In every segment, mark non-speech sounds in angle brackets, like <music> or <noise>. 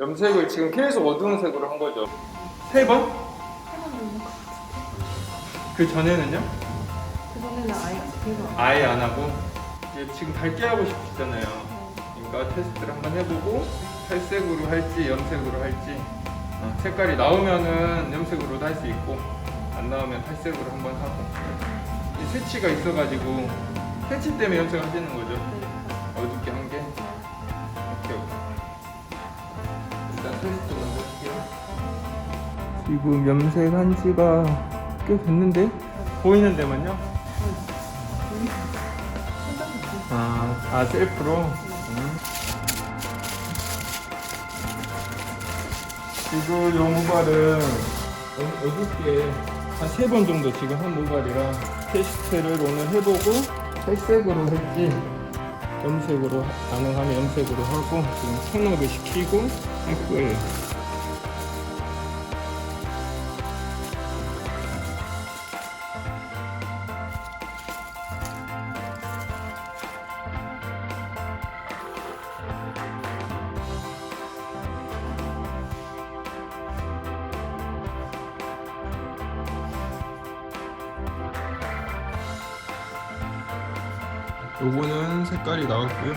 염색을 지금 계속 어두운 색으로 한 거죠. 세 번? 그 전에는요? 그전에는 아예 계속 아예 안 하고 이제 지금 밝게 하고 싶잖아요. 그러니까 테스트를 한번 해보고 탈색으로 할지 염색으로 할지 어, 색깔이 나오면은 염색으로도 할 수 있고 안 나오면 탈색으로 한번 하고 이 새치가 있어가지고 새치 때문에 염색을 하시는 거죠. 어둡게 한 게. 오케이 오케이. 일단 테스트 먼저 할게요. 지금 염색한 지가 꽤 됐는데 보이는 데만요? 아, 아 셀프로? 음. 지금 요 모발은 어- 어둡게 한세 번 정도 지금 한 모발이라 테스트를 오늘 해보고 탈색으로 할지 염색으로 하- 가능하면 염색으로 하고 지금 톤업을 시키고 할 거예요. 요거는 색깔이 나왔고요.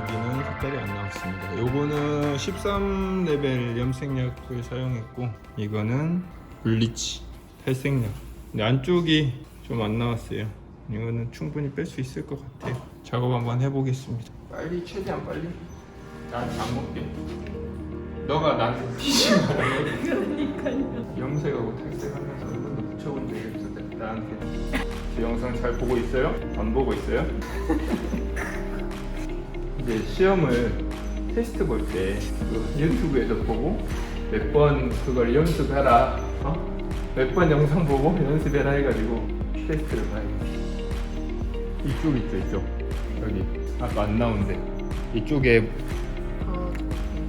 여기는 색깔이 안 나왔습니다. 요거는 13레벨 염색약을 사용했고 이거는 블리치 탈색약. 근데 안쪽이 좀 안 나왔어요. 이거는 충분히 뺄 수 있을 것 같아요. 작업 한번 해보겠습니다. 빨리 최대한 빨리. 나한테 안 먹게. 너가 나한테 피지 마라. 그러니까요. 염색하고 탈색하면서 한 번도 붙여본 적이 없었는데 나한테 제 영상 잘 보고 있어요? 안 보고 있어요? <laughs> 이제 시험을 테스트 볼때그 유튜브에서 보고 몇 번 그걸 연습해라 어? 몇 번 영상 보고 연습해라 해가지고 테스트를 봐야 돼 이쪽 있죠 이쪽 여기 아까 안 나온데 이쪽에 어,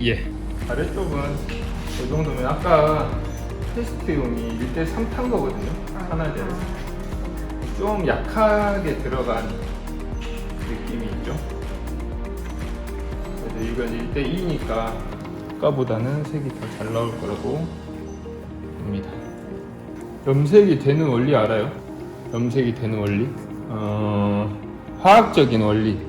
예. 아래쪽은 이 정도면 아까 테스트용이 1대 3 탄 거거든요. 하나제로. 좀 약하게 들어간 느낌이 있죠. 그래서 이건 1대 2니까 아까보다는 색이 더 잘 나올 거라고 봅니다. 염색이 되는 원리 알아요? 염색이 되는 원리? 어, 화학적인 원리.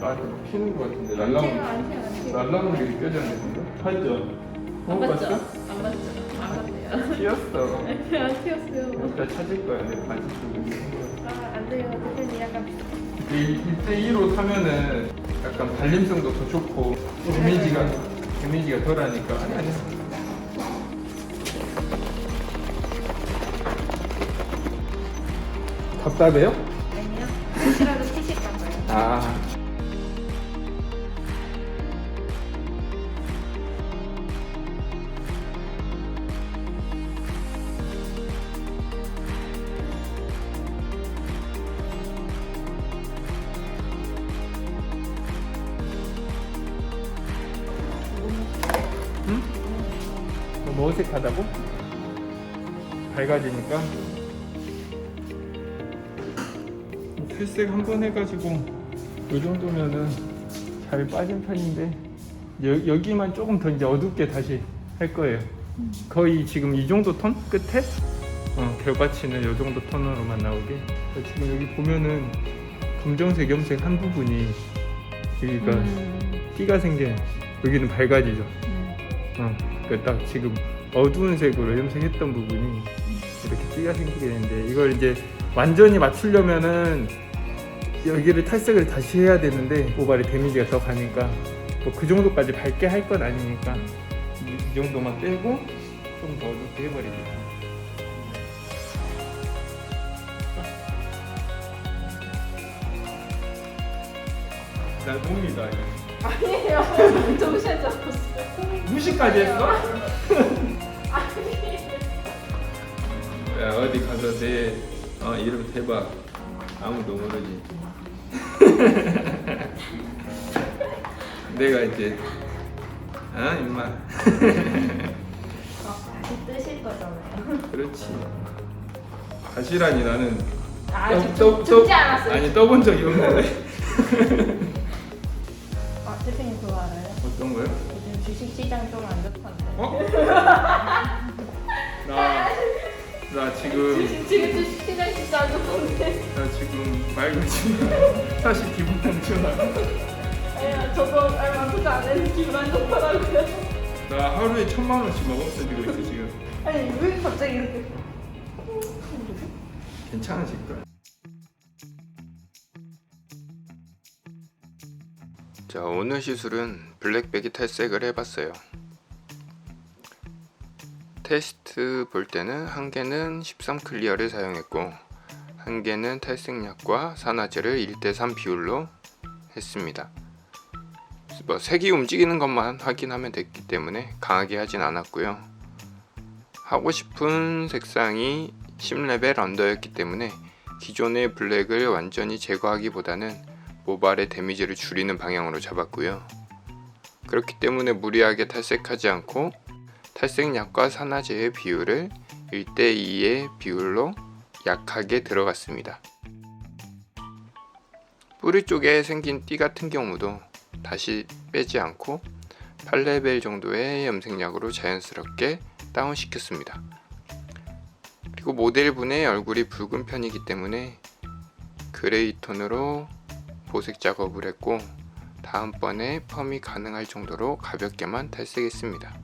막 피는 거 같은데 안돼요. 날라오는 게 느껴졌네 방금 봤죠? 안못 봤죠? 안 봤죠? 안 봤대요. 튀었어 <laughs> 안 튀었어요. 여기다 찾을 거야 내 바지 쪽에 아, 안 돼요. 대표님 약간 1대2로 타면은 약간 발림성도 더 좋고 데미지가 데미지가 덜하니까 아니 아니 답답해요? 아니요. 혹시라도 티실까 봐요. 아 응? 너무 어색하다고? 밝아지니까 탈색 한 번 해가지고 이 정도면은 잘 빠진 편인데 여, 여기만 조금 더 이제 어둡게 다시 할 거예요. 거의 지금 이 정도 톤 끝에 어, 결과치는 이 정도 톤으로만 나오게. 지금 여기 보면은 검정색 염색 한 부분이 여기가 음. 띠가 생겨 여기는 밝아지죠. 음. 어, 그러니까 딱 지금 어두운 색으로 염색했던 부분이 이렇게 띠가 생기게 되는데 이걸 이제 완전히 맞추려면은 여기를 탈색을 다시 해야 되는데 모발에 데미지가 더 가니까 뭐 그 정도까지 밝게 할 건 아니니까 이, 이 정도만 빼고 좀 더 어둡게 해버립니다. 나 봅니다. 이거. 아니에요. <laughs> 정신 잡았어요. 무시까지 했어? <laughs> 야 어디 가서 내 어, 이름 대박 아무도 모르지. <laughs> 내가 이제 아 임마 어, 다시 뜨실 거잖아요. 그렇지. 가시라니 나는 아직 떠- 죽, 떠- 지 않았어요. 아니 떠본 적이 없는데 아, 대표님 그거 알아요? 어떤 거요? 요즘 주식시장 좀 안 좋던데. 어? <laughs> 나, 나 지금 지금 주식시장 진짜 안 좋던데. 나 지금 말 걸지 사실 기분 안 좋아. 예, 저도 얼마 투자 안 했는데 기분 안 좋더라고요. 나 하루에 천만 원씩 막 없어지고 있어 지금. 아니, 왜 갑자기 이렇게. 괜찮으실 거야. 자 오늘 시술은 블랙백이 탈색을 해봤어요. 테스트 볼 때는 한 개는 13 클리어를 사용했고 한 개는 탈색약과 산화제를 1대3 비율로 했습니다. 뭐 색이 움직이는 것만 확인하면 됐기 때문에 강하게 하진 않았고요. 하고 싶은 색상이 10레벨 언더였기 때문에 기존의 블랙을 완전히 제거하기보다는 모발의 데미지를 줄이는 방향으로 잡았고요. 그렇기 때문에 무리하게 탈색하지 않고 탈색약과 산화제의 비율을 1대2의 비율로 약하게 들어갔습니다. 뿌리 쪽에 생긴 띠 같은 경우도 다시 빼지 않고 8레벨 정도의 염색약으로 자연스럽게 다운시켰습니다. 그리고 모델분의 얼굴이 붉은 편이기 때문에 그레이 톤으로 보색 작업을 했고 다음번에 펌이 가능할 정도로 가볍게만 탈색했습니다.